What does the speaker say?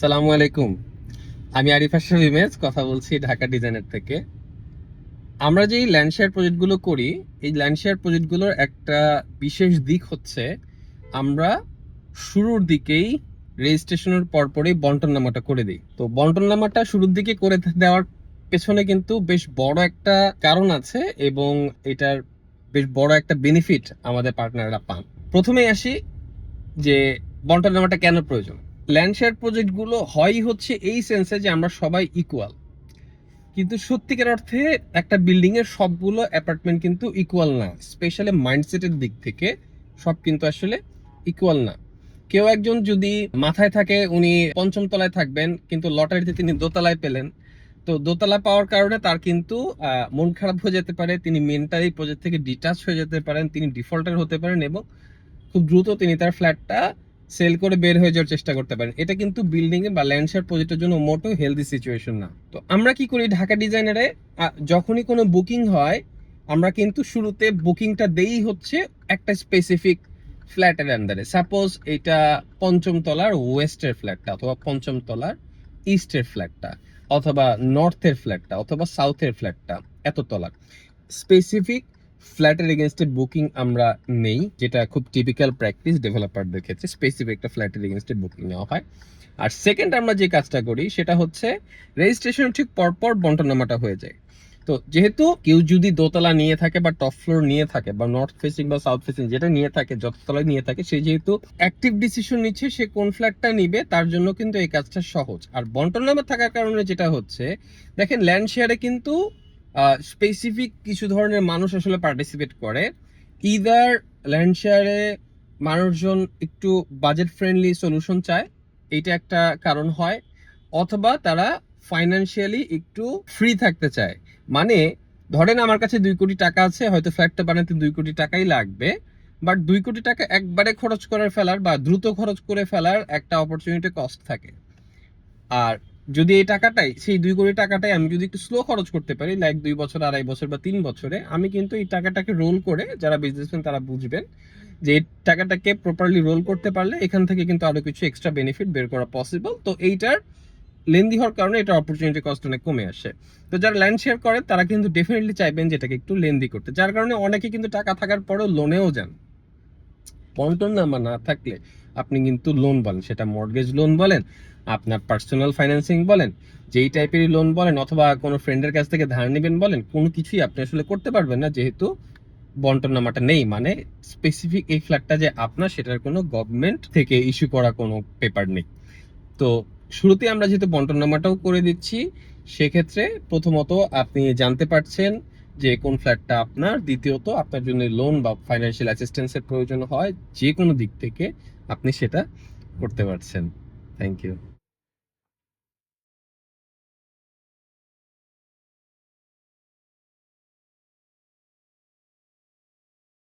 আসসালামু আলাইকুম। আমি আরিফ আশরাফ ইমেজ, কথা বলছি ঢাকা ডিজাইনের থেকে। আমরা যে ল্যান্ড শেয়ার প্রজেক্টগুলো করি, এই ল্যান্ডশেয়ার প্রজেক্টগুলোর একটা বিশেষ দিক হচ্ছে, আমরা শুরুর দিকেই রেজিস্ট্রেশনের পরপরই বন্টন নামাটা করে দিই। তো বন্টন নামাটা শুরুর দিকে করে দেওয়ার পেছনে কিন্তু বেশ বড় একটা কারণ আছে এবং এটার বেশ বড় একটা বেনিফিট আমাদের পার্টনাররা পান। প্রথমেই আসি যে বন্টন নামাটা কেন প্রয়োজন? ল্যান্ড শেয়ার প্রজেক্টগুলো হয় হচ্ছে এই সেন্সে যে আমরা সবাই ইকুয়াল কিন্তু সত্যিকার অর্থে একটা বিল্ডিং এর সবগুলো অ্যাপার্টমেন্ট কিন্তু ইকুয়াল না। স্পেশালি মাইন্ডসেটের দিক থেকে সব কিন্তু আসলে ইকুয়াল না। কেউ একজন যদি মাথায় থাকে, উনি পঞ্চম তলায় থাকবেন, কিন্তু লটারিতে তিনি দোতলায় পেলেন। তো দোতলা পাওয়ার কারণে তার কিন্তু মন খারাপ হয়ে যেতে পারে, তিনি মেন্টালি প্রজেক্ট থেকে ডিটাচ হয়ে যেতে পারেন, তিনি ডিফল্টার হতে পারেন এবং খুব দ্রুত তিনি তার ফ্ল্যাটটা সেল করে বের হয়ে যাওয়ার চেষ্টা করতে পারেন। এটা কিন্তু বিল্ডিং বা ল্যান্ড শেয়ার প্রজেক্টের জন্য মোটো হেলদি সিচুয়েশন না। তো আমরা কি করি ঢাকা ডিজাইনারে যখনই কোনো বুকিং হয়, আমরা কিন্তু শুরুতে বুকিংটা দেই হচ্ছে একটা স্পেসিফিক ফ্ল্যাটের আন্ডারে সাপোজ এটা পঞ্চম তলার ওয়েস্টের ফ্ল্যাটটা অথবা পঞ্চম তলার ইস্টের ফ্ল্যাটটা অথবা নর্থের ফ্ল্যাটটা অথবা সাউথের ফ্ল্যাটটা এত তলার। স্পেসিফিক ফ্ল্যাটের এগেনস্টে বুকিং আমরা নেই, যেটা খুব টিপিক্যাল প্র্যাকটিস ডেভেলপারদের ক্ষেত্রে স্পেসিফিক একটা ফ্ল্যাটের এগেনস্টে বুকিং নেওয়া হয়। আর সেকেন্ড আমরা যে কাজটা করি, সেটা হচ্ছে রেজিস্ট্রেশন ঠিক পরপর বন্টনামাটা হয়ে যায়। তো যেহেতু কেউ যদি দোতলা নিয়ে থাকে বা টপ ফ্লোর নিয়ে থাকে বা নর্থ ফেসিং বা সাউথ ফেসিং যেটা নিয়ে থাকে যত তলায় নিয়ে থাকে, সে যেহেতু অ্যাক্টিভ ডিসিশন নিচ্ছে, সে কোন ফ্ল্যাটটা নিবে, তার জন্য কিন্তু এই কাজটা সহজ। আর বন্টন নামা থাকার কারণে যেটা হচ্ছে, দেখেন ল্যান্ড শেয়ারে কিন্তু স্পেসিফিক কিছু ধরনের মানুষ আসলে পার্টিসিপেট করে। ইদার ল্যান্ড শেয়ারে মানুষজন একটু বাজেট ফ্রেন্ডলি সলিউশন চায়, এইটা একটা কারণ হয়, অথবা তারা ফাইনান্সিয়ালি একটু ফ্রি থাকতে চায়। মানে ধরেন আমার কাছে দুই কোটি টাকা আছে, হয়তো ফ্ল্যাটটা বানাতে দুই কোটি টাকাই লাগবে বাট দুই কোটি টাকা একবারে খরচ করে ফেলার বা দ্রুত খরচ করে ফেলার একটা অপরচুনিটি কস্ট থাকে। আর যদি এই টাকাটাই, সেই দুই কোটি টাকাটাই আমি যদি একটু স্লো খরচ করতে পারি লাইক দুই বছর, আড়াই বছর বা তিন বছরে, আমি কিন্তু এই টাকাটাকে রোল করে যারা বিজনেসম্যান তারা বুঝবেন যে এই টাকাটাকে প্রপারলি রোল করতে পারলে এখান থেকে কিন্তু আরও কিছু এক্সট্রা বেনিফিট বের করা পসিবল তো এইটার লেন্দি হওয়ার কারণে এটা অপরচুনিটি কস্ট অনেক কমে আসে। তো যারা ল্যান্ড শেয়ার করে, তারা কিন্তু ডেফিনেটলি চাইবেন যে এটাকে একটু লেন্দি করতে। যার কারণে অনেকে কিন্তু টাকা থাকার পরেও লোনেও যান। বন্টন নামা না থাকলে। আপনি কিন্তু লোন বলেন। সেটা মর্গেজ লোন বলেন, আপনার পার্সোনাল ফাইন্যান্সিং বলেন, যেই টাইপেরই লোন বলেন, অথবা কোনো ফ্রেন্ডের কাছ থেকে ধার নেবেন বলেন, কোনো কিছুই আপনি আসলে করতে পারবেন না, যেহেতু বন্টন নামাটা নেই। মানে স্পেসিফিক এই ফ্ল্যাটটা যে আপনার, সেটার কোনো গভর্নমেন্ট থেকে ইস্যু করা কোনো পেপার নেই। তো শুরুতে আমরা যেহেতু বন্টন নামাটাও করে দিচ্ছি, সেক্ষেত্রে প্রথমত আপনি জানতে পারছেন যে কোন ফ্ল্যাটটা আপনার, দ্বিতীয়ত আপনার জন্য লোন বা ফাইন্যান্সিয়াল অ্যাসিস্ট্যান্সের প্রয়োজন হয় যে কোনো দিক থেকে। আপনি সেটা করতে পারছেন। Thank you